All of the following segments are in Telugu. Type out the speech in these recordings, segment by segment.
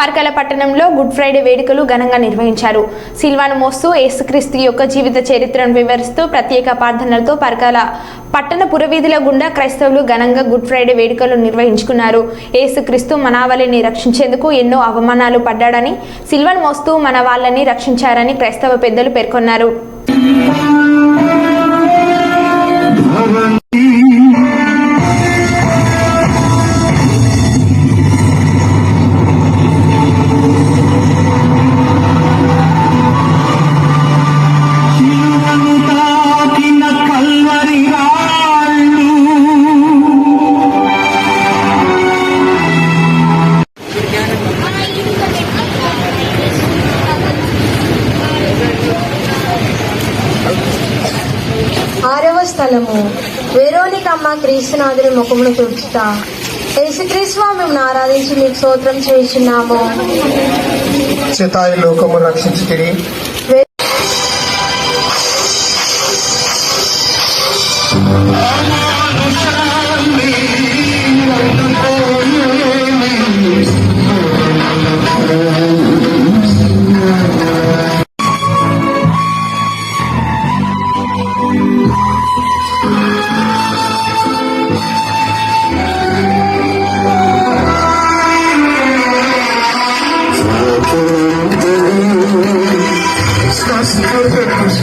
పర్కల పట్టణంలో గుడ్ ఫ్రైడే వేడుకలు ఘనంగా నిర్వహించారు. సిల్వాను మోస్తూ యేసుక్రీస్తు యొక్క జీవిత చరిత్రను వివరిస్తూ ప్రత్యేక ప్రార్థనలతో పర్కల పట్టణ పురవీధుల గుండా క్రైస్తవులు ఘనంగా గుడ్ ఫ్రైడే వేడుకలు నిర్వహించుకున్నారు. యేసుక్రీస్తు మనావళిని రక్షించేందుకు ఎన్నో అవమానాలు పడ్డాడని సిల్వన్ మోస్తూ మన వాళ్ళని రక్షించారని క్రైస్తవ పెద్దలు పేర్కొన్నారు. ఆరవ స్థలము వేరోనికమ్మ క్రీస్తునాథుని ముఖమును తుడుచుట యేసుక్రీస్వామిని ఆరాధించి మీకు స్తోత్రం చేస్తున్నాము చితాయి లోకము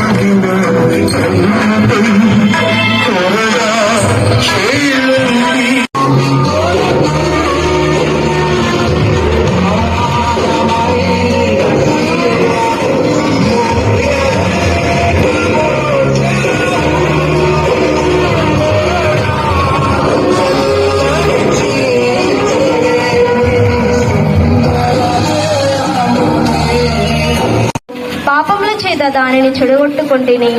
Thank you. చేత దానిని చెడగొట్టుకుంటుని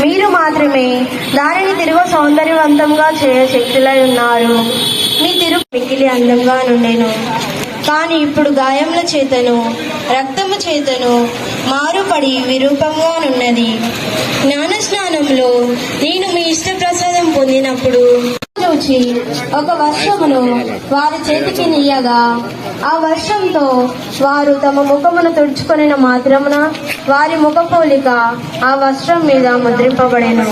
మీరు మాత్రమే దానిని తిరుగు సౌందర్యవంతంగా చేయ శక్తులై ఉన్నారు. మీ తిరుగు మిగిలి అందంగా నుండెను. కానీ ఇప్పుడు గాయముల చేతను రక్తము చేతను మారుపడి విరూపంగా నున్నది. జ్ఞాన స్నానంలో నేను మీ ఇష్ట ప్రసాదం పొందినప్పుడు చూచి ఒక వర్షమును వారి చేతికి నీయగా. ఆ వర్షంతో వారు తమ ముఖమును తుడుచుకొనిన మాత్రమున వారి ముఖపోలిక ఆ వస్త్రం మీద ముద్రింపబడేను.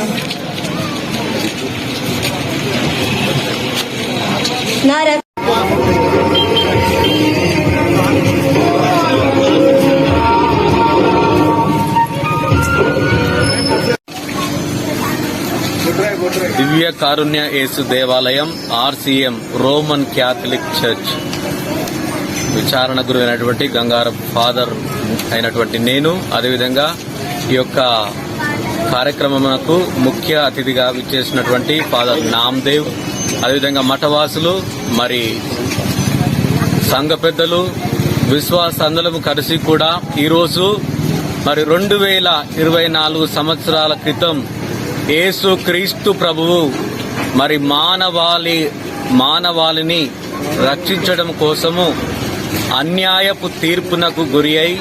నా కారుణ్య యేసు దేవాలయం ఆర్సీఎం రోమన్ క్యాథలిక్ చర్చ్. విచారణ గురు అయినటువంటి గంగారం ఫాదర్ అయినటువంటి నేను అదేవిధంగా ఈ యొక్క కార్యక్రమమునకు ముఖ్య అతిథిగా విచ్చేసినటువంటి ఫాదర్ నామ్దేవ్ అదేవిధంగా మఠవాసులు మరి సంఘ పెద్దలు విశ్వాసందలం కలిసి కూడా ఈరోజు మరి రెండు వేల ఇరవై నాలుగు సంవత్సరాల క్రితం యేసు క్రీస్తు ప్రభువు మరి మానవాళి మానవాళిని రక్షించడం కోసము అన్యాయపు తీర్పునకు గురి అయి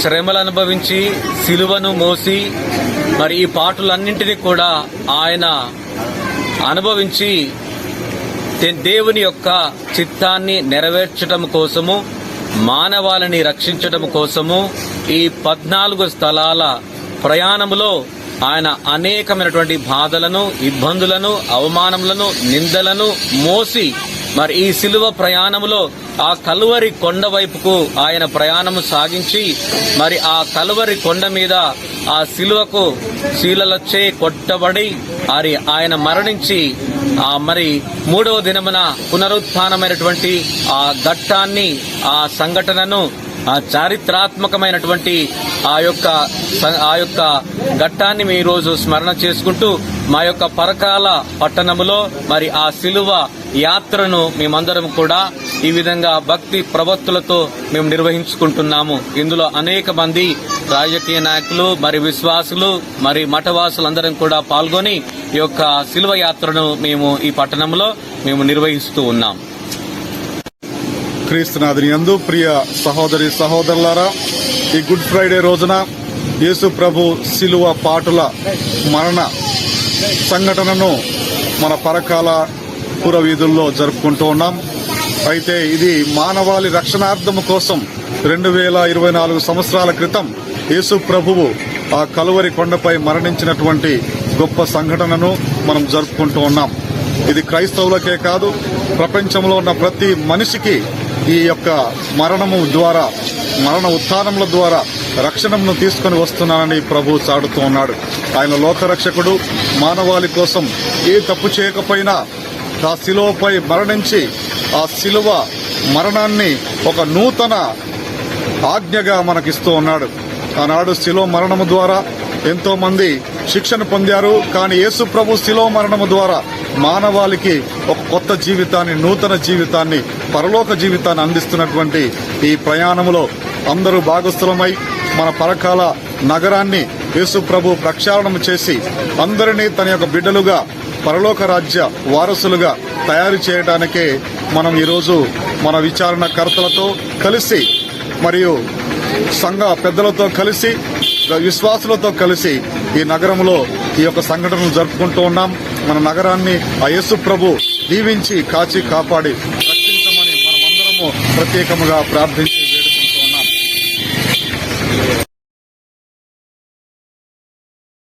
శ్రమలు అనుభవించి సిలువను మోసి మరి ఈ పాటలన్నింటినీ కూడా ఆయన అనుభవించి దేవుని యొక్క చిత్తాన్ని నెరవేర్చడం కోసము మానవాళిని రక్షించడం కోసము ఈ పద్నాలుగు స్థలాల ప్రయాణములో ఆయన అనేకమైనటువంటి బాధలను ఇబ్బందులను అవమానములను నిందలను మోసి మరి ఈ సిలువ ప్రయాణములో ఆ కలువరి కొండ వైపుకు ఆయన ప్రయాణము సాగించి మరి ఆ కలువరి కొండ మీద ఆ సిలువకు శీలలొచ్చే కొట్టబడి మరి ఆయన మరణించి ఆ మరి మూడవ దినమున పునరుత్నమైనటువంటి ఆ ఘట్టాన్ని ఆ సంఘటనను చారిత్రాత్మకమైనటువంటి ఆ యొక్క ఆ యొక్క ఘట్టాన్ని మీ రోజు స్మరణ చేసుకుంటూ మా యొక్క పరకాల పట్టణములో మరి ఆ సిలువ యాత్రను మేమందరం కూడా ఈ విధంగా భక్తి ప్రవత్తులతో మేము నిర్వహించుకుంటున్నాము. ఇందులో అనేక మంది రాజకీయ నాయకులు మరి విశ్వాసులు మరి మఠవాసులందరం కూడా పాల్గొని ఈ యొక్క సిలువ యాత్రను మేము ఈ పట్టణంలో మేము నిర్వహిస్తూ ఉన్నాం. క్రీస్తునాథుని యందు ప్రియ సహోదరి సహోదరులారా ఈ గుడ్ ఫ్రైడే రోజున యేసు ప్రభు శిలువ పాటుల మరణ సంఘటనను మన పరకాల పురవీధుల్లో జరుపుకుంటూ ఉన్నాం. అయితే ఇది మానవాళి రక్షణార్థము కోసం రెండు వేల ఇరవై నాలుగు సంవత్సరాల క్రితం యేసు ప్రభువు ఆ కలువరి కొండపై మరణించినటువంటి గొప్ప సంఘటనను మనం జరుపుకుంటూ ఉన్నాం. ఇది క్రైస్తవులకే కాదు ప్రపంచంలో ఉన్న ప్రతి మనిషికి ఈ యొక్క మరణము ద్వారా మరణ ఉత్థానముల ద్వారా రక్షణను తీసుకొని వస్తున్నానని ప్రభు చాడుతూ ఉన్నాడు. ఆయన లోకరక్షకుడు మానవాళి కోసం ఏ తప్పు చేయకపోయినా ఆ శిలువపై మరణించి ఆ శిలువ మరణాన్ని ఒక నూతన ఆజ్ఞగా మనకిస్తూ ఉన్నాడు. ఆనాడు శిలో మరణము ద్వారా ఎంతో మంది శిక్షణ పొందారు. కానీ యేసు ప్రభు శిలో మరణము ద్వారా మానవాళికి ఒక కొత్త జీవితాన్ని నూతన జీవితాన్ని పరలోక జీవితాన్ని అందిస్తున్నటువంటి ఈ ప్రయాణంలో అందరూ భాగస్థులమై మన పరకాల నగరాన్ని యేసు ప్రభు ప్రక్షాళన చేసి అందరినీ తన యొక్క బిడ్డలుగా పరలోక రాజ్య వారసులుగా తయారు చేయడానికే మనం ఈరోజు మన విచారణకర్తలతో కలిసి మరియు సంఘ పెద్దలతో కలిసి విశ్వాసులతో కలిసి ఈ నగరంలో ఈ యొక్క సంఘటనలు జరుపుకుంటూ ఉన్నాం. మన నగరాన్ని ఆ యేసు ప్రభు దీవించి కాచి కాపాడి రక్షించమని మనమందరము ప్రత్యేకముగా ప్రార్థించి